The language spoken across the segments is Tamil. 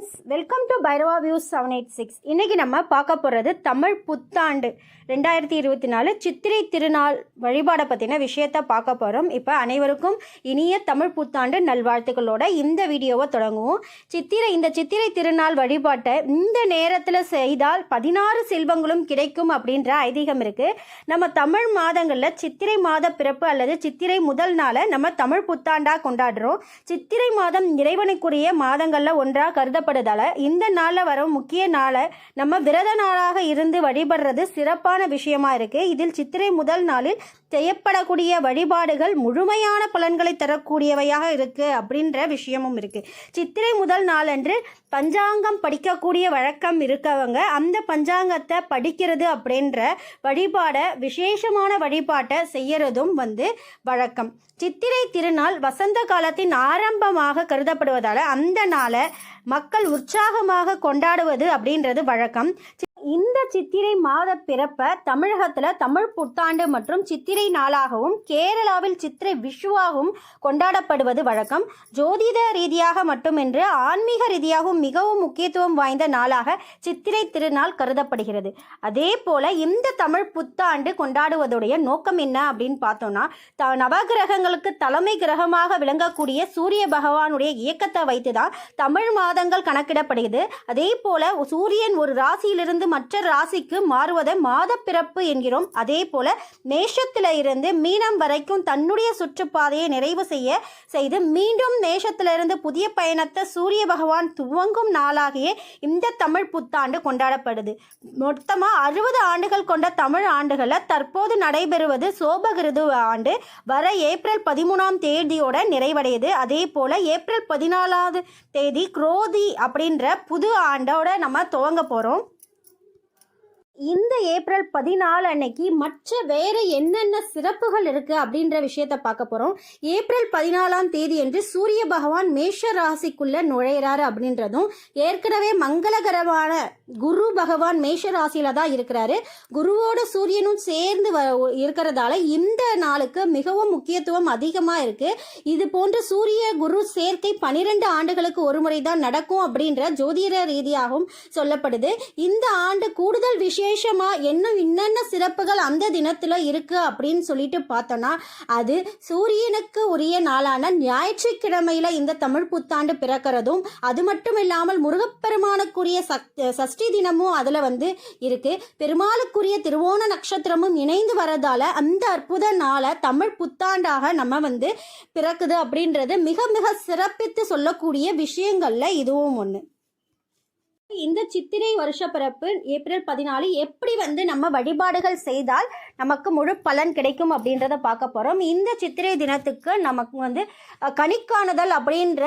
Friends welcome to Bhairava views seven eight six இன்றைக்கி நம்ம பார்க்க போகிறது தமிழ் புத்தாண்டு. ரெண்டாயிரத்தி இருபத்தி நாலு சித்திரை திருநாள் வழிபாடை பற்றின விஷயத்தை பார்க்க போகிறோம் இப்போ அனைவருக்கும் இனிய தமிழ் புத்தாண்டு நல்வாழ்த்துக்களோட இந்த வீடியோவை தொடங்குவோம். சித்திரை இந்த சித்திரை திருநாள் வழிபாட்டை இந்த நேரத்தில் செய்தால் பதினாறு செல்வங்களும் கிடைக்கும் அப்படின்ற ஐதீகம் இருக்குது நம்ம தமிழ் மாதங்களில் சித்திரை மாத பிறப்பு அல்லது சித்திரை முதல் நாளை நம்ம தமிழ் புத்தாண்டாக கொண்டாடுறோம். சித்திரை மாதம் இறைவனுக்குரிய மாதங்களில் ஒன்றாக சொல்லப்படுதால இந்த நாளில் வரும் முக்கிய நாளை நம்ம விரத நாளாக இருந்து வழிபடுறது சிறப்பான விஷயமா இருக்கு. இதில் சித்திரை முதல் நாளில் செய்யப்படக்கூடிய வழிபாடுகள் முழுமையான பலன்களை தரக்கூடியவையாக இருக்குது அப்படின்ற விஷயமும் இருக்குது சித்திரை முதல் நாளன்று பஞ்சாங்கம் படிக்கக்கூடிய வழக்கம் இருக்கவங்க அந்த பஞ்சாங்கத்தை படிக்கிறது அப்படின்ற வழிபாடை விசேஷமான வழிபாட்டை செய்யறதும் வந்து வழக்கம். சித்திரை திருநாள் வசந்த காலத்தின் ஆரம்பமாக கருதப்படுவதால் அந்த நாளை மக்கள் உற்சாகமாக கொண்டாடுவது அப்படின்றது வழக்கம். இந்த சித்திரை மாத பிறப்பை தமிழகத்தில் தமிழ் புத்தாண்டு மற்றும் சித்திரை நாளாகவும் கேரளாவில் சித்திரை விஷுவாகவும் கொண்டாடப்படுவது வழக்கம். ஜோதிட ரீதியாக மட்டுமின்றி ஆன்மீக ரீதியாகவும் மிகவும் முக்கியத்துவம் வாய்ந்த நாளாக சித்திரை திருநாள் கருதப்படுகிறது. அதே போல இந்த தமிழ் புத்தாண்டு கொண்டாடுவதுடைய நோக்கம் என்ன அப்படின்னு பார்த்தோம்னா த நவகிரகங்களுக்கு தலைமை கிரகமாக விளங்கக்கூடிய சூரிய பகவானுடைய இயக்கத்தை வைத்து தான் தமிழ் மாதங்கள் கணக்கிடப்படுகிறது. அதே போல சூரியன் ஒரு ராசியிலிருந்து மற்ற ராசிக்கு மாறுவதை மாத பிறப்பு என்கிறோம். அதே போல மேஷத்துல இருந்து மீனம் வரைக்கும் தன்னுடைய சுற்றுப்பாதையை நிறைவு செய்ய செய்து மீண்டும் மேஷத்திலிருந்து புதிய பயணத்தை சூரிய பகவான் துவங்கும் நாளாகிய இந்த தமிழ் புத்தாண்டு கொண்டாடப்படுது. மொத்தமாக அறுபது ஆண்டுகள் கொண்ட தமிழ் ஆண்டுகளை தற்போது நடைபெறுவது சோபகிருது ஆண்டு. வர ஏப்ரல் பதிமூணாம் தேதியோட நிறைவடையுது. அதே போல் ஏப்ரல் பதினாலாவது தேதி குரோதி அப்படின்ற புது ஆண்டோட நம்ம துவங்க போகிறோம் இந்த ஏப்ரல் பதினாலு அன்னைக்கு மற்ற வேற என்னென்ன சிறப்புகள் இருக்கு அப்படின்ற விஷயத்த பார்க்க போறோம். ஏப்ரல் பதினாலாம் தேதி என்று சூரிய பகவான் மேஷ ராசிக்குள்ள நுழையிறாரு அப்படின்றதும் ஏற்கனவே மங்களகரமான குரு பகவான் மேஷ ராசியில தான் இருக்கிறாரு. குருவோட சூரியனும் சேர்ந்து வ இருக்கிறதால இந்த நாளுக்கு மிகவும் முக்கியத்துவம் அதிகமா இருக்கு. இது போன்ற சூரிய குரு சேர்க்கை பனிரெண்டு ஆண்டுகளுக்கு ஒரு முறை தான் நடக்கும் அப்படின்ற ஜோதிட ரீதியாகவும் சொல்லப்படுது. இந்த ஆண்டு கூடுதல் விஷயம் விசேஷமாக என்ன என்னென்ன சிறப்புகள் அந்த தினத்தில் இருக்குது அப்படின்னு சொல்லிட்டு பார்த்தோன்னா அது சூரியனுக்கு உரிய நாளான ஞாயிற்றுக்கிழமையில் இந்த தமிழ் புத்தாண்டு பிறக்கிறதும் அது மட்டும் இல்லாமல் முருகப்பெருமானுக்குரிய சக் சஷ்டி தினமும் அதில் வந்து இருக்குது பெருமாளுக்குரிய திருவோண நட்சத்திரமும் இணைந்து வரதால் அந்த அற்புத நாளை தமிழ் புத்தாண்டாக நம்ம வந்து பிறக்குது அப்படின்றது மிக மிக சிறப்பித்து சொல்லக்கூடிய விஷயங்களில் இதுவும் ஒன்று இந்த சித்திரை வருஷ பிறப்பு ஏப்ரல் பதினாலு எப்படி வந்து நம்ம வழிபாடுகள் செய்தால் நமக்கு முழு பலன் கிடைக்கும் அப்படின்றத பார்க்க போகிறோம் இந்த சித்திரை தினத்துக்கு நமக்கு வந்து கணிக்காணுதல் அப்படின்ற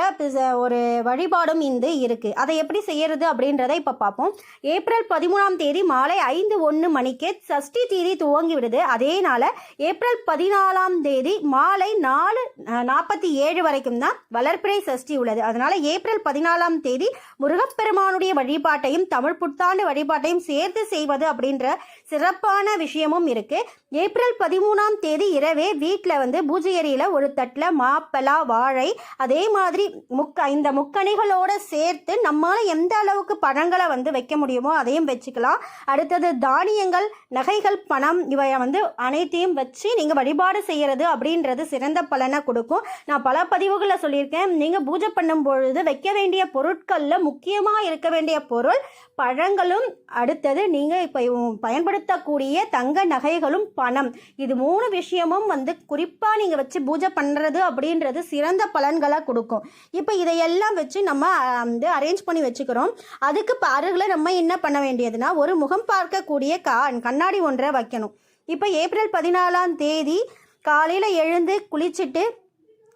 ஒரு வழிபாடும் இந்த இருக்குது அதை எப்படி செய்யறது அப்படின்றத இப்போ பார்ப்போம். ஏப்ரல் பதிமூணாம் தேதி மாலை ஐந்து ஒன்று மணிக்கு சஷ்டி தேதி துவங்கி விடுது. அதே நாள் ஏப்ரல் பதினாலாம் தேதி மாலை நாலு நாற்பத்தி ஏழு வரைக்கும் தான் வளர்ப்பிறை சஷ்டி உள்ளது. அதனால ஏப்ரல் பதினாலாம் தேதி முருகப்பெருமானுடைய வழி வழிபாட்டையும் தமிழ் புத்தாண்டு வழிபாட்டையும் சேர்த்து செய்வது அப்படின்ற சிறப்பான விஷயமும் இருக்குது ஏப்ரல் பதிமூணாம் தேதி இரவே வீட்டில் வந்து பூஜை ஒரு தட்டில் மாப்பலா வாழை அதே மாதிரி முக்க இந்த முக்கணிகளோடு சேர்த்து நம்மால எந்த அளவுக்கு பழங்களை வந்து வைக்க முடியுமோ அதையும் வச்சுக்கலாம். அடுத்தது தானியங்கள் நகைகள் பணம் இவை வந்து அனைத்தையும் வச்சு நீங்கள் வழிபாடு செய்கிறது அப்படின்றது சிறந்த பலனை கொடுக்கும். நான் பல பதிவுகளில் சொல்லியிருக்கேன். நீங்கள் பூஜை பண்ணும் பொழுது வைக்க வேண்டிய பொருட்களில் முக்கியமாக இருக்க வேண்டிய பொருள் பழங்களும் அடுத்தது நீங்கள் இப்போ பயன்படுத்த பயன்படுத்தக்கூடிய தங்க நகைகளும் பணம். இது மூணு விஷயமும் வந்து குறிப்பாக நீங்கள் வச்சு பூஜை பண்ணுறது அப்படின்றது சிறந்த பலன்களை கொடுக்கும். இப்போ இதையெல்லாம் வச்சு நம்ம வந்து அரேஞ்ச் பண்ணி வச்சுக்கிறோம். அதுக்கு இப்போ அருகில் நம்ம என்ன பண்ண வேண்டியதுன்னா ஒரு முகம் பார்க்கக்கூடிய கா கண்ணாடி ஒன்றை வைக்கணும். இப்போ ஏப்ரல் பதினாலாம் தேதி காலையில் எழுந்து குளிச்சுட்டு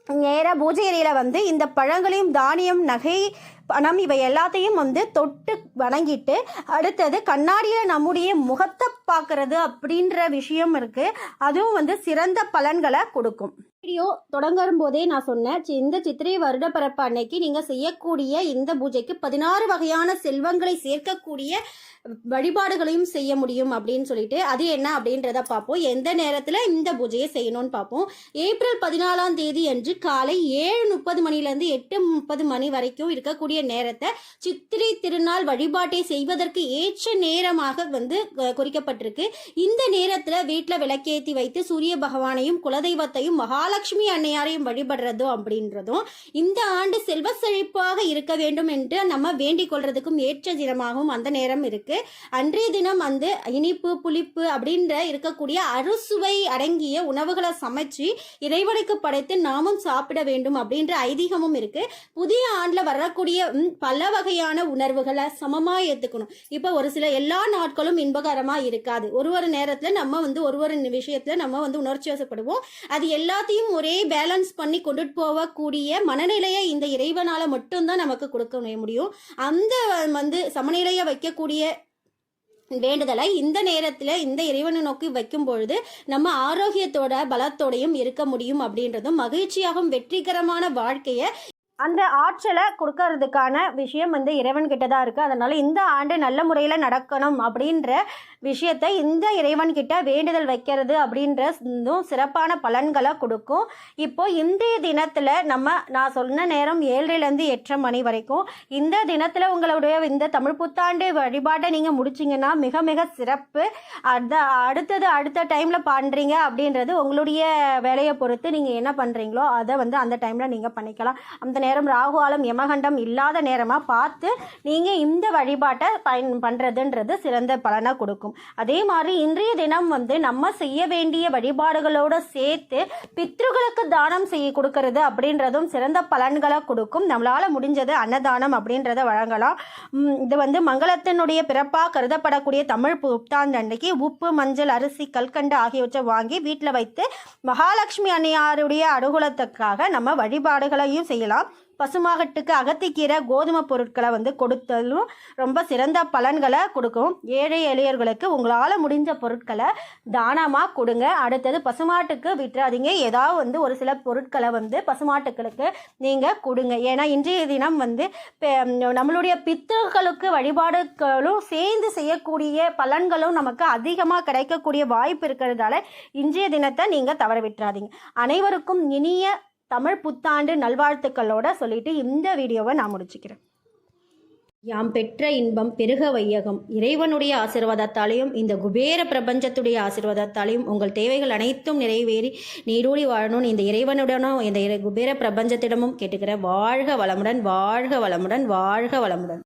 நேராக பூஜை அறையில் வந்து இந்த பழங்களையும் தானியம் நகை பணம் இவை எல்லாத்தையும் வந்து தொட்டு வணங்கிட்டு அடுத்தது கண்ணாடியில் நம்முடைய முகத்தை பார்க்கறது அப்படின்ற விஷயம் இருக்குது அதுவும் வந்து சிறந்த பலன்களை கொடுக்கும். வீடியோ தொடங்கும் போதே நான் சொன்னேன் சி- இந்த சித்திரை வருட பிறப்பு அன்னைக்கு நீங்கள் செய்யக்கூடிய இந்த பூஜைக்கு பதினாறு வகையான செல்வங்களை சேர்க்கக்கூடிய வழிபாடுகளையும் செய்ய முடியும் அப்படின்னு சொல்லிட்டு அது என்ன அப்படின்றத பார்ப்போம். எந்த நேரத்தில் இந்த பூஜையை செய்யணும்னு பார்ப்போம். ஏப்ரல் பதினாலாம் தேதி அன்று காலை ஏழு முப்பது மணிலேருந்து எட்டு முப்பது மணி வரைக்கும் இருக்கக்கூடிய நேரத்தை சித்திரை திருநாள் வழிபாட்டை செய்வதற்கு ஏற்ற நேரமாக வந்து குறிக்கப்பட்டிருக்கு. இந்த நேரத்தில் வீட்டில் விளக்கேற்றி வைத்து சூரிய பகவானையும் குலதெய்வத்தையும் மகாலட்சுமி அன்னையாரையும் வழிபடுறதும் அப்படின்றதும் இந்த ஆண்டு செல்வ செழிப்பாக இருக்க வேண்டும் என்று நம்ம வேண்டிக் கொள்றதுக்கும் ஏற்ற தினமாகவும் அந்த நேரம் இருக்கு. அன்றைய தினம் வந்து இனிப்பு புளிப்பு அப்படின்ற இருக்கக்கூடிய அறுசுவை அடங்கிய உணவுகளை சமைச்சு இறைவனுக்கு படைத்து நாமும் சாப்பிட வேண்டும் அப்படின்ற ஐதீகமும் இருக்கு. புதிய ஆண்டில் வரக்கூடிய பல வகையான உணர்வுகளை சமமாக ஏற்றுக்கணும் இப்போ ஒரு சில எல்லா நாட்களும் இன்பகரமாக இருக்காது. ஒரு ஒரு நேரத்தில் நம்ம வந்து ஒரு ஒரு விஷயத்தில் நம்ம வந்து உணர்ச்சி வசப்படுவோம். அது எல்லாத்தையும் ஒரே பேலன்ஸ் பண்ணி கொண்டுட்டு போகக்கூடிய மனநிலையை இந்த இறைவனால் மட்டும்தான் நமக்கு கொடுக்க முடியும். அந்த வந்து சமநிலையை வைக்கக்கூடிய வேண்டுதலை இந்த நேரத்தில் இந்த இறைவனை நோக்கி வைக்கும் பொழுது நம்ம ஆரோக்கியத்தோட பலத்தோடையும் இருக்க முடியும் அப்படின்றதும் மகிழ்ச்சியாகவும் வெற்றிகரமான வாழ்க்கையை அந்த ஆற்றலை கொடுக்கறதுக்கான விஷயம் வந்து இறைவன்கிட்ட தான் இருக்குது அதனால் இந்த ஆண்டு நல்ல முறையில் நடக்கணும் அப்படின்ற விஷயத்தை இந்த இறைவன் கிட்ட வேண்டுதல் வைக்கிறது அப்படின்ற சிறப்பான பலன்களை கொடுக்கும். இப்போ இன்றைய தினத்தில் நம்ம நான் சொன்ன நேரம் ஏழரைலேருந்து எட்டரை மணி வரைக்கும் இந்த தினத்தில் உங்களுடைய இந்த தமிழ் புத்தாண்டு வழிபாட்டை நீங்கள் முடிச்சிங்கன்னா மிக மிக சிறப்பு. அந்த அடுத்தது அடுத்த டைமில் பண்ணுறீங்க அப்படின்றது உங்களுடைய வேலையை பொறுத்து நீங்கள் என்ன பண்ணுறீங்களோ அதை வந்து அந்த டைமில் நீங்கள் பண்ணிக்கலாம். அந்த நேரம் ராகுகாலம் யமகண்டம் இல்லாத நேரமாக பார்த்து நீங்கள் இந்த வழிபாட்டை பயன் பண்ணுறதுன்றது சிறந்த பலனை கொடுக்கும். அதே மாதிரி இன்றைய தினம் வந்து நம்ம செய்ய வேண்டிய வழிபாடுகளோடு சேர்த்து பித்ருகளுக்கு தானம் செய்ய கொடுக்கறது அப்படின்றதும் சிறந்த பலன்களை கொடுக்கும். நம்மளால் முடிஞ்சது அன்னதானம் அப்படின்றத வழங்கலாம். இது வந்து மங்களத்தினுடைய பிறப்பாக கருதப்படக்கூடிய தமிழ் புத்தாண்டு உப்பு மஞ்சள் அரிசி கல்கண்டு ஆகியவற்றை வாங்கி வீட்டில் வைத்து மகாலட்சுமி அன்னையாருடைய அனுகூலத்துக்காக நம்ம வழிபாடுகளையும் செய்யலாம். பசுமாகட்டுக்கு அகத்திக்கீரை கோதுமை பொருட்களை வந்து கொடுத்தலும் ரொம்ப சிறந்த பலன்களை கொடுக்கும். ஏழை எளியர்களுக்கு உங்களால் முடிஞ்ச பொருட்களை தானமாக கொடுங்க. அடுத்தது பசுமாட்டுக்கு விட்டுறாதீங்க ஏதாவது வந்து ஒரு சில பொருட்களை வந்து பசுமாட்டுக்களுக்கு நீங்கள் கொடுங்க. ஏன்னா இன்றைய தினம் வந்து பெ- நம்மளுடைய பித்தர்களுக்கு வழிபாடுகளும் சேர்ந்து செய்யக்கூடிய பலன்களும் நமக்கு அதிகமாக கிடைக்கக்கூடிய வாய்ப்பு இருக்கிறதால இன்றைய தினத்தை நீங்கள் தவற விட்டுறாதீங்க அனைவருக்கும் இனிய தமிழ் புத்தாண்டு நல்வாழ்த்துக்களோட சொல்லிட்டு இந்த வீடியோவை நான் முடிச்சுக்கிறேன். யாம் பெற்ற இன்பம் பெருக வையகம். இறைவனுடைய ஆசீர்வாதத்தாலையும் இந்த குபேர பிரபஞ்சத்துடைய ஆசீர்வாதத்தாலையும் உங்கள் தேவைகள் அனைத்தும் நிறைவேறி நீரூடி வாழணும்னு இந்த இறைவனுடனும் இந்த இறை- குபேர பிரபஞ்சத்திடமும் கேட்டுக்கிறேன் வாழ்க வளமுடன் வாழ்க வளமுடன் வாழ்க வளமுடன்.